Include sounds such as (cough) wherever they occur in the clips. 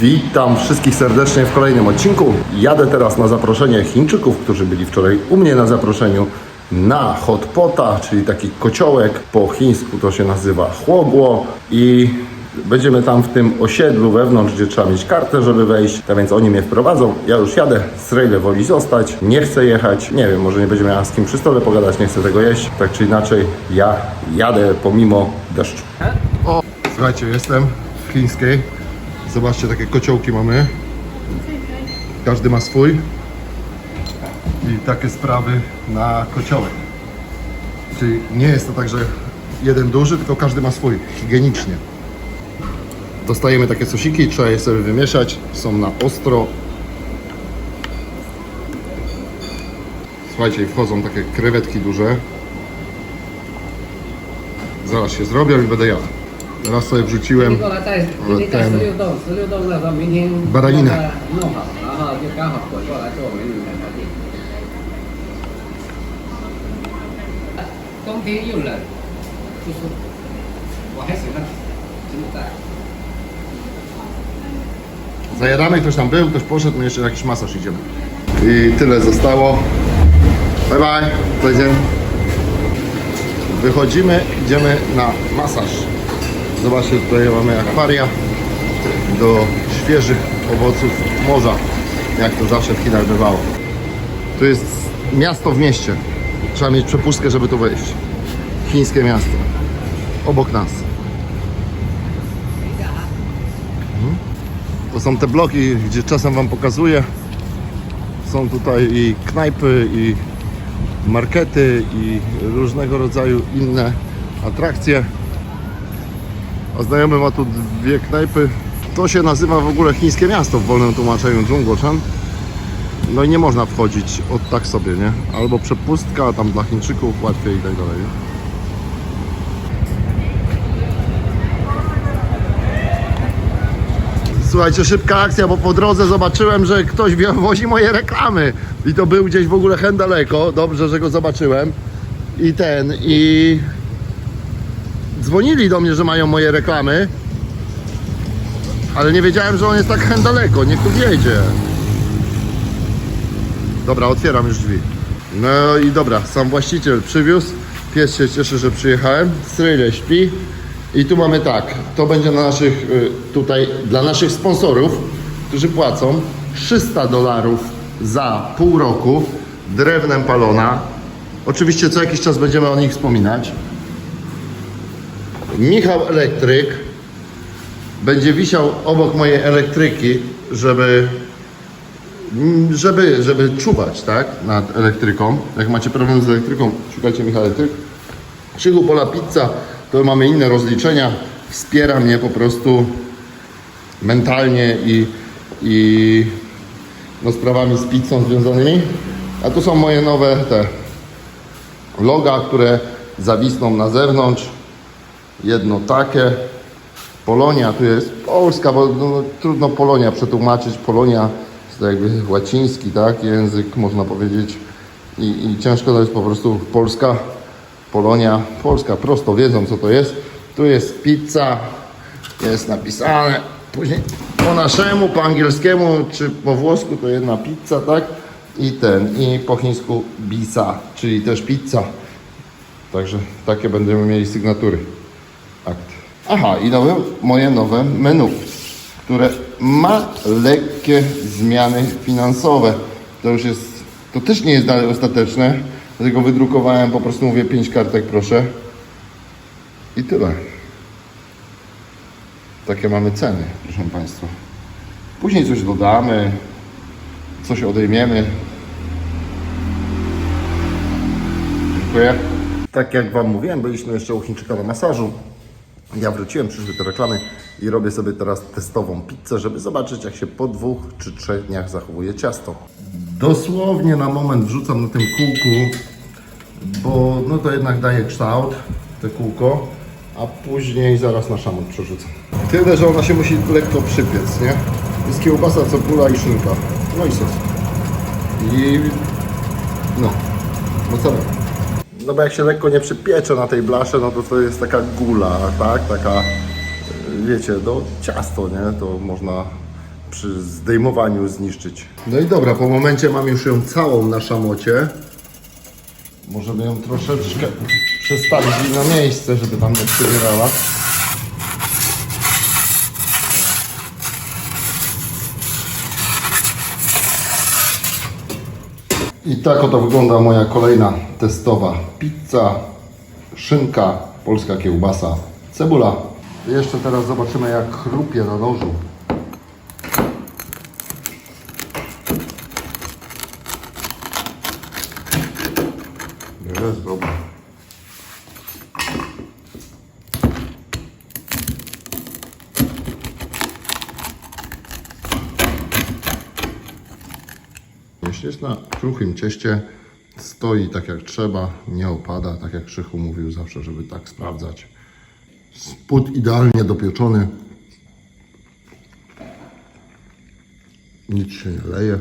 Witam wszystkich serdecznie w kolejnym odcinku. Jadę teraz na zaproszenie Chińczyków, którzy byli wczoraj u mnie na zaproszeniu na hot pota, czyli taki kociołek. Po chińsku to się nazywa chłogło i będziemy tam w tym osiedlu wewnątrz, gdzie trzeba mieć kartę, żeby wejść. Tak więc oni mnie wprowadzą. Ja już jadę. Srejle woli zostać. Nie chcę jechać. Nie wiem, może nie będzie miała z kim przy stole pogadać, nie chcę tego jeść. Tak czy inaczej, ja jadę pomimo deszczu. O, słuchajcie, jestem w chińskiej. Zobaczcie, takie kociołki mamy. Każdy ma swój. I takie sprawy na kociołek. Czyli nie jest to tak, że jeden duży, tylko każdy ma swój, higienicznie. Dostajemy takie sosiki, trzeba je sobie wymieszać. Są na ostro. Słuchajcie, wchodzą takie krewetki duże. Zaraz się zrobią i będę jadł. Raz sobie wrzuciłem ten baraninę. Zajarany ktoś tam był, ktoś poszedł, my jeszcze jakiś masaż idziemy. I tyle zostało. Bye bye, do Wychodzimy, idziemy na masaż. Zobaczcie, tutaj mamy akwaria do świeżych owoców morza, jak to zawsze w Chinach bywało. Tu jest miasto w mieście. Trzeba mieć przepustkę, żeby tu wejść. Chińskie miasto. Obok nas. To są te bloki, gdzie czasem Wam pokazuję. Są tutaj i knajpy, i markety, i różnego rodzaju inne atrakcje. A znajomy ma tu dwie knajpy. To się nazywa w ogóle chińskie miasto w wolnym tłumaczeniu Zhongguoshan. No i nie można wchodzić od tak sobie, nie? Albo przepustka, tam dla Chińczyków łatwiej i tak dalej. Słuchajcie, szybka akcja, bo po drodze zobaczyłem, że ktoś wozi moje reklamy. I to był gdzieś w ogóle hen daleko. Dobrze, że go zobaczyłem. I ten, i dzwonili do mnie, że mają moje reklamy. Ale nie wiedziałem, że on jest tak hen (laughs) daleko. Niech tu wjedzie. Dobra, otwieram już drzwi. No i dobra, sam właściciel przywiózł. Pies się cieszy, że przyjechałem. Stryle śpi. I tu mamy tak, to będzie na naszych, y, tutaj dla naszych sponsorów, którzy płacą 300 dolarów za pół roku drewnem palona. Oczywiście co jakiś czas będziemy o nich wspominać. Michał Elektryk będzie wisiał obok mojej elektryki, żeby żeby, żeby czuwać, tak, nad elektryką. Jak macie problem z elektryką, szukajcie Michał Elektryk. Krzychu Pola Pizza, to mamy inne rozliczenia. Wspiera mnie po prostu mentalnie i, i no, sprawami z pizzą związanymi. A tu są moje nowe te loga, które zawisną na zewnątrz. Jedno takie. Polonia, tu jest Polska, bo no, trudno Polonia przetłumaczyć. Polonia to jakby łaciński, tak, język można powiedzieć i, i ciężko to jest po prostu Polska, Polonia, Polska, prosto wiedzą co to jest. Tu jest pizza, jest napisane, później po naszemu, po angielskiemu czy po włosku to jedna pizza, tak, i ten, i po chińsku bisa, czyli też pizza. Także takie będziemy mieli sygnatury. Akt. Aha, i nowe, moje nowe menu, które ma lekkie zmiany finansowe. To już jest, to też nie jest dalej ostateczne, dlatego wydrukowałem, po prostu mówię 5 kartek proszę. I tyle. Takie mamy ceny, proszę Państwa. Później coś dodamy, coś odejmiemy. Dziękuję. Tak jak Wam mówiłem, byliśmy jeszcze u Chińczyka na masażu. Ja wróciłem, przyszły te reklamy i robię sobie teraz testową pizzę, żeby zobaczyć, jak się po dwóch czy trzech dniach zachowuje ciasto. Dosłownie na moment wrzucam na tym kółku, bo no to jednak daje kształt, te kółko, a później zaraz na szamot przerzucam. Tyle, że ona się musi lekko przypiec, nie? Jest kiełbasa, cebula i szynka. No i sos. I no, mozzarella. No bo jak się lekko nie przypiecze na tej blasze, no to to jest taka gula, tak? Taka, y, wiecie, no ciasto, nie? To można przy zdejmowaniu zniszczyć. No i dobra, po momencie mam już ją całą na szamocie. Możemy ją troszeczkę przestawić na miejsce, żeby tam nie przybierała. Tak oto wygląda moja kolejna testowa pizza, szynka, polska kiełbasa, cebula. Jeszcze teraz zobaczymy jak chrupie na nożu. Jest dobra. Na kruchym cieście, stoi tak jak trzeba, nie opada, tak jak Krzychu mówił zawsze, żeby tak sprawdzać. Spód idealnie dopieczony. Nic się nie leje.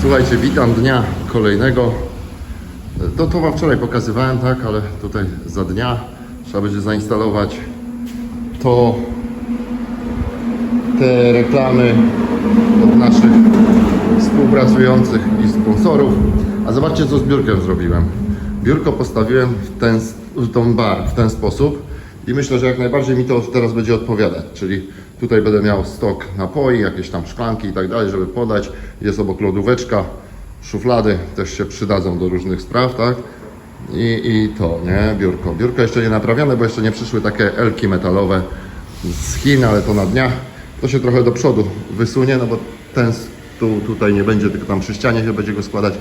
Słuchajcie, witam dnia kolejnego. To, to Wam wczoraj pokazywałem, tak, ale tutaj za dnia trzeba będzie zainstalować to te reklamy od naszych współpracujących i sponsorów. A zobaczcie, co z biurkiem zrobiłem. Biurko postawiłem w ten, w tą bar w ten sposób i myślę, że jak najbardziej mi to teraz będzie odpowiadać. Czyli tutaj będę miał stok napoi, jakieś tam szklanki i tak dalej, żeby podać. Jest obok lodóweczka, szuflady też się przydadzą do różnych spraw, tak? I, I to, nie? Biurko. Biurko jeszcze nie naprawione, bo jeszcze nie przyszły takie elki metalowe z Chin, ale to na dniach. To się trochę do przodu wysunie, no bo ten stół tutaj nie będzie, tylko tam przy ścianie się będzie go składać.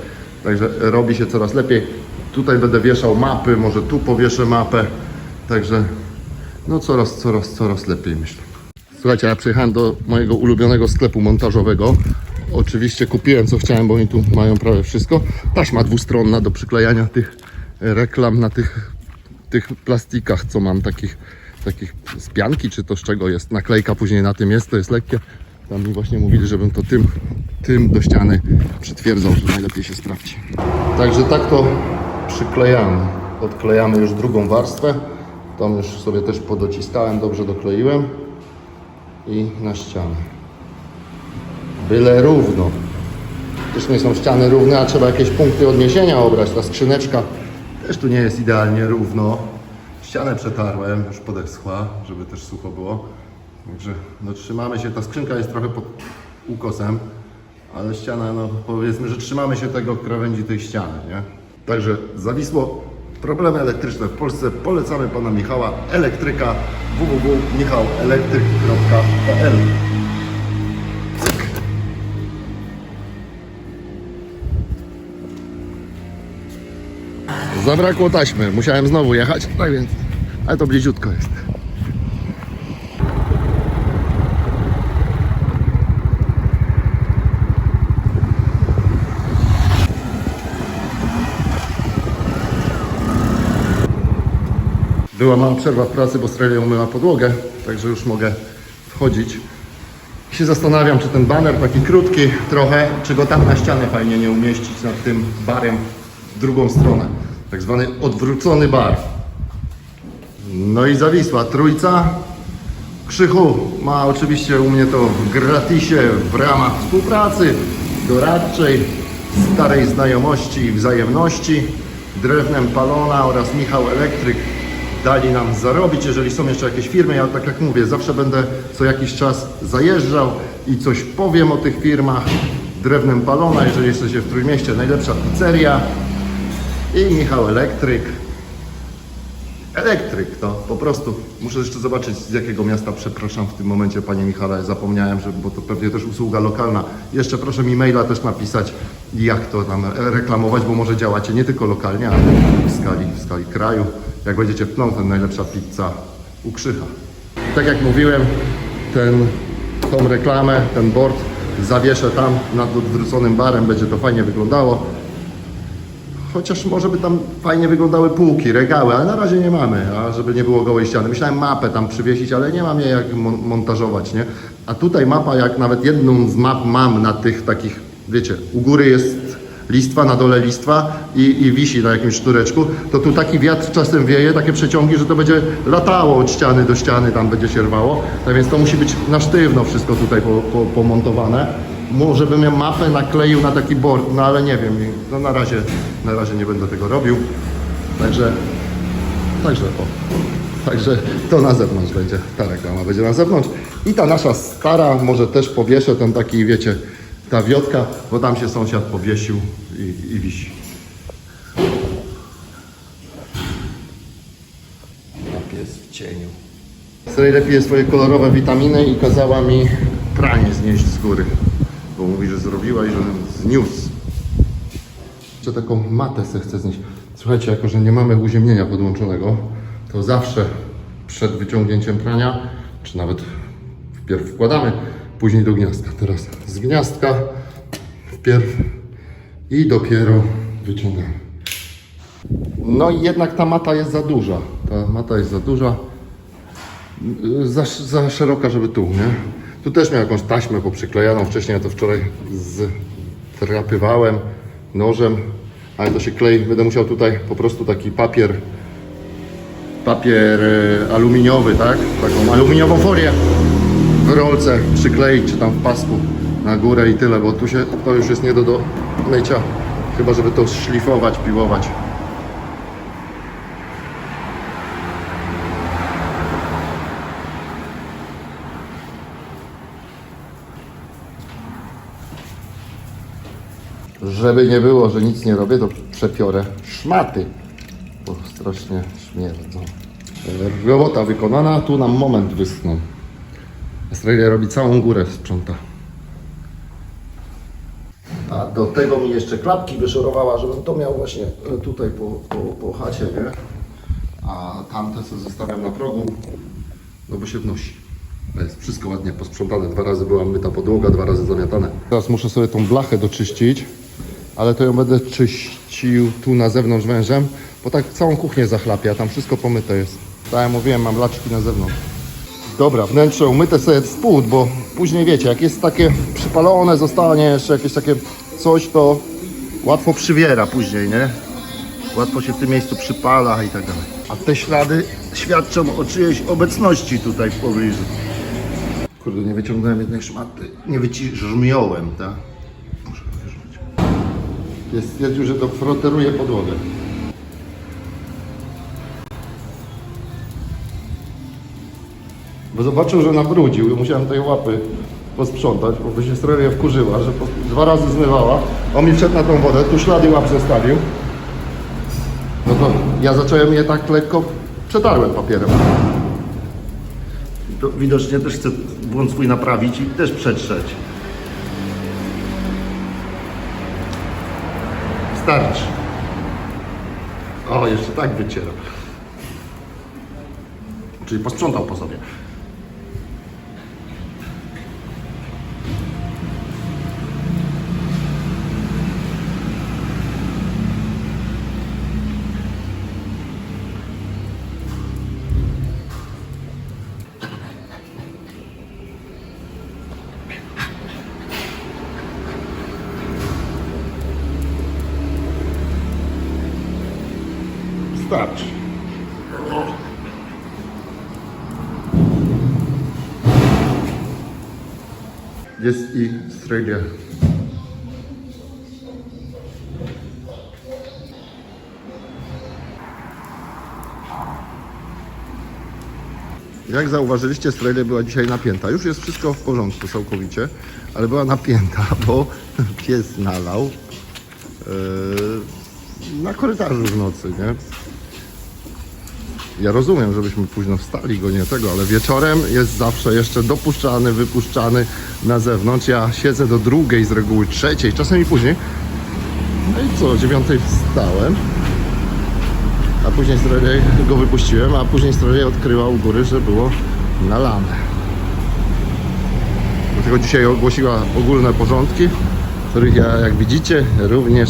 Także robi się coraz lepiej. Tutaj będę wieszał mapy, może tu powieszę mapę. Także no coraz, coraz, coraz lepiej myślę. Słuchajcie, ja przyjechałem do mojego ulubionego sklepu montażowego. Oczywiście kupiłem co chciałem, bo oni tu mają prawie wszystko. Taśma dwustronna do przyklejania tych reklam na tych, tych plastikach, co mam takich, takich z pianki, czy to z czego jest. Naklejka później na tym jest, to jest lekkie. Tam mi właśnie mówili, żebym to tym, tym do ściany przytwierdzał, że najlepiej się sprawdzi. Także tak to przyklejamy. Odklejamy już drugą warstwę. Tam już sobie też podociskałem, dobrze dokleiłem. I na ścianę. Byle równo. Też nie są ściany równe, a trzeba jakieś punkty odniesienia obrać. Ta skrzyneczka też tu nie jest idealnie równo. Ścianę przetarłem, już podeschła, żeby też sucho było. Także no, trzymamy się, ta skrzynka jest trochę pod ukosem, ale ściana, no powiedzmy, że trzymamy się tego krawędzi tej ściany, nie? Także zawisło problemy elektryczne w Polsce. Polecamy pana Michała, elektryka www.michałelektryk.pl. Zabrakło taśmy, musiałem znowu jechać, tak więc, ale to bliziutko jest. Była mała przerwa w pracy, bo Strelia umyła podłogę, także już mogę wchodzić. I się zastanawiam, czy ten baner taki krótki trochę, czy go tam na ścianę fajnie nie umieścić nad tym barem w drugą stronę. Tak zwany odwrócony bar. No i zawisła trójca. Krzychu ma oczywiście u mnie to w gratisie w ramach współpracy doradczej, starej znajomości i wzajemności. Drewnem Palona oraz Michał Elektryk dali nam zarobić, jeżeli są jeszcze jakieś firmy. Ja tak jak mówię, zawsze będę co jakiś czas zajeżdżał i coś powiem o tych firmach. Drewnem Palona, jeżeli jesteście w Trójmieście, najlepsza pizzeria i Michał Elektryk. Elektryk, no po prostu. Muszę jeszcze zobaczyć z jakiego miasta, przepraszam w tym momencie Panie Michale, zapomniałem, że, bo to pewnie też usługa lokalna. Jeszcze proszę mi maila też napisać, jak to tam reklamować, bo może działacie nie tylko lokalnie, ale w skali, w skali kraju. Jak będziecie w Phnom najlepsza pizza u Krzycha. Tak jak mówiłem, ten, tą reklamę, ten board zawieszę tam nad odwróconym barem, będzie to fajnie wyglądało. Chociaż może by tam fajnie wyglądały półki, regały, ale na razie nie mamy, a żeby nie było gołej ściany. Myślałem mapę tam przywiesić, ale nie mam jej jak mon- montażować, nie? A tutaj mapa, jak nawet jedną z map mam na tych takich, wiecie, u góry jest listwa, na dole listwa i, i wisi na jakimś sztureczku, to tu taki wiatr czasem wieje, takie przeciągi, że to będzie latało od ściany do ściany, tam będzie się rwało. Tak więc to musi być na sztywno wszystko tutaj po, po, pomontowane. Może bym ja mapę nakleił na taki bord, no ale nie wiem, no na razie, na razie nie będę tego robił. Także, także o. Także to na zewnątrz będzie, ta reklama będzie na zewnątrz. I ta nasza stara, może też powieszę ten taki, wiecie, ta wiotka, bo tam się sąsiad powiesił i, i wisi. A pies w cieniu. Sobie lepiej swoje kolorowe witaminy i kazała mi pranie znieść z góry. Bo mówi, że zrobiła i że zniósł. Jeszcze taką matę se chcę znieść. Słuchajcie, jako że nie mamy uziemnienia podłączonego, to zawsze przed wyciągnięciem prania, czy nawet wpierw wkładamy, później do gniazdka. Teraz z gniazdka wpierw i dopiero wyciągamy. No i jednak ta mata jest za duża. Ta mata jest za duża. Za, za szeroka, żeby tu, nie? Tu też miałem jakąś taśmę poprzyklejaną. Wcześniej ja to wczoraj zdrapywałem nożem, ale to się klei. Będę musiał tutaj po prostu taki papier papier e, aluminiowy, tak? Taką aluminiową folię w rolce przykleić, czy tam w pasku na górę i tyle, bo tu się, to już jest nie do, do mycia. Chyba, żeby to szlifować, piłować. Żeby nie było, że nic nie robię, to przepiorę szmaty, bo strasznie śmierdzą. Robota wykonana, tu nam moment wyschnął. Australia robi całą górę, sprząta. A do tego mi jeszcze klapki wyszorowała, żebym to miał właśnie e, tutaj po, po, po chacie, nie? A tamte co zostawiam na progu, no bo się wnosi. Jest wszystko ładnie posprzątane. Dwa razy była myta podłoga, dwa razy zamiatane. Teraz muszę sobie tą blachę doczyścić, ale to ją będę czyścił tu na zewnątrz wężem, bo tak całą kuchnię zachlapia, tam wszystko pomyte jest. Tak jak mówiłem, mam laczki na zewnątrz. Dobra, wnętrze umyte sobie w spód, bo później wiecie, jak jest takie przypalone, zostanie jeszcze jakieś takie coś, to łatwo przywiera później, nie? Łatwo się w tym miejscu przypala i tak dalej. A te ślady świadczą o czyjejś obecności tutaj w pobliżu. Kurde, nie wyciągnąłem jednej szmaty. Nie wyciżmiąłem, tak? Muszę wyrzucić. Jest stwierdził, że to froteruje podłogę. Bo zobaczył, że nabrudził i musiałem tej łapy posprzątać, bo się stroje wkurzyła, że dwa razy zmywała. On mi wszedł na tą wodę, tu ślady łap zostawił. No to ja zacząłem je tak lekko, przetarłem papierem. To widocznie też chcę błąd swój naprawić i też przetrzeć. Starczy. O, jeszcze tak wycieram. Czyli posprzątał po sobie. Jest i Australia. Jak zauważyliście, Australia była dzisiaj napięta. Już jest wszystko w porządku całkowicie, ale była napięta, (laughs) bo pies nalał yy, na korytarzu w nocy, nie? Ja rozumiem, żebyśmy późno wstali go nie tego, ale wieczorem jest zawsze jeszcze dopuszczany, wypuszczany na zewnątrz. Ja siedzę do drugiej z reguły trzeciej, czasem i później. No i co, o dziewiątej wstałem, a później stroje go wypuściłem, a później stroje odkryła u góry, że było nalane. Dlatego dzisiaj ogłosiła ogólne porządki, których ja, jak widzicie, również,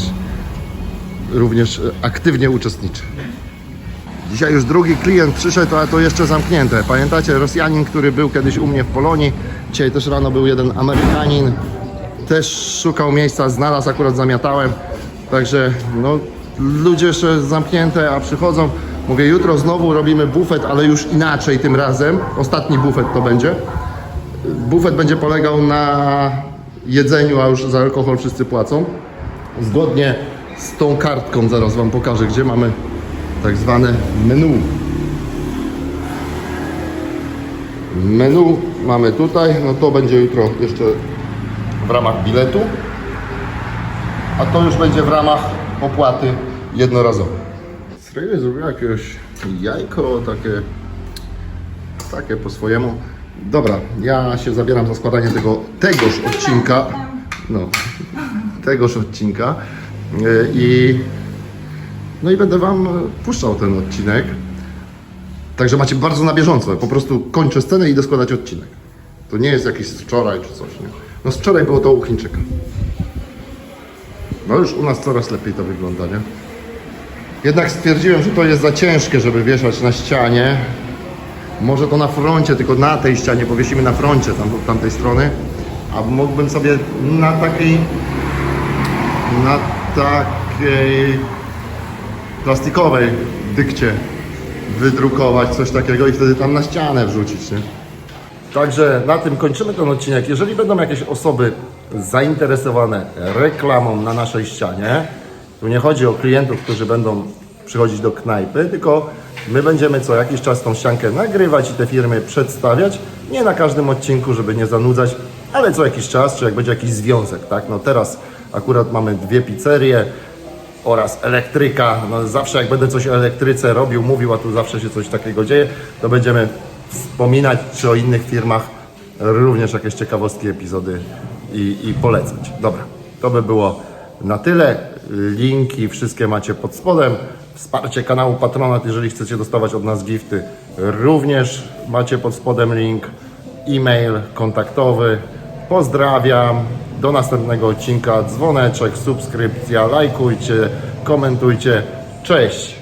również aktywnie uczestniczę. Dzisiaj już drugi klient przyszedł, ale to jeszcze zamknięte. Pamiętacie, Rosjanin, który był kiedyś u mnie w Polonii, dzisiaj też rano był jeden Amerykanin, też szukał miejsca, znalazł, akurat zamiatałem. Także no, ludzie jeszcze zamknięte, a przychodzą. Mówię, jutro znowu robimy bufet, ale już inaczej tym razem. Ostatni bufet to będzie. Bufet będzie polegał na jedzeniu, a już za alkohol wszyscy płacą. Zgodnie z tą kartką zaraz Wam pokażę, gdzie mamy tak zwane menu. Menu mamy tutaj, no to będzie jutro jeszcze w ramach biletu, a to już będzie w ramach opłaty jednorazowej. Sreje zrobiła jakieś jajko takie, takie po swojemu. Dobra, ja się zabieram za składanie tego, tegoż odcinka, no, tegoż odcinka yy, i no i będę Wam puszczał ten odcinek. Także macie bardzo na bieżąco. Po prostu kończę scenę i idę składać odcinek. To nie jest jakiś z wczoraj czy coś, nie? No z wczoraj było to u Chińczyka. No już u nas coraz lepiej to wygląda, nie? Jednak stwierdziłem, że to jest za ciężkie, żeby wieszać na ścianie. Może to na froncie, tylko na tej ścianie powiesimy na froncie tam, tamtej strony. A mógłbym sobie na takiej na takiej plastikowej dykcie wydrukować coś takiego i wtedy tam na ścianę wrzucić, nie? Także na tym kończymy ten odcinek. Jeżeli będą jakieś osoby zainteresowane reklamą na naszej ścianie, tu nie chodzi o klientów, którzy będą przychodzić do knajpy, tylko my będziemy co jakiś czas tą ściankę nagrywać i te firmy przedstawiać. Nie na każdym odcinku, żeby nie zanudzać, ale co jakiś czas, czy jak będzie jakiś związek, tak? No teraz akurat mamy dwie pizzerie, oraz elektryka. No zawsze jak będę coś o elektryce robił, mówił, a tu zawsze się coś takiego dzieje, to będziemy wspominać czy o innych firmach również jakieś ciekawostki, epizody i, i polecać. Dobra, to by było na tyle. Linki wszystkie macie pod spodem. Wsparcie kanału Patronat, jeżeli chcecie dostawać od nas gifty, również macie pod spodem link. E-mail kontaktowy. Pozdrawiam. Do następnego odcinka. Dzwoneczek, subskrypcja, lajkujcie, komentujcie. Cześć!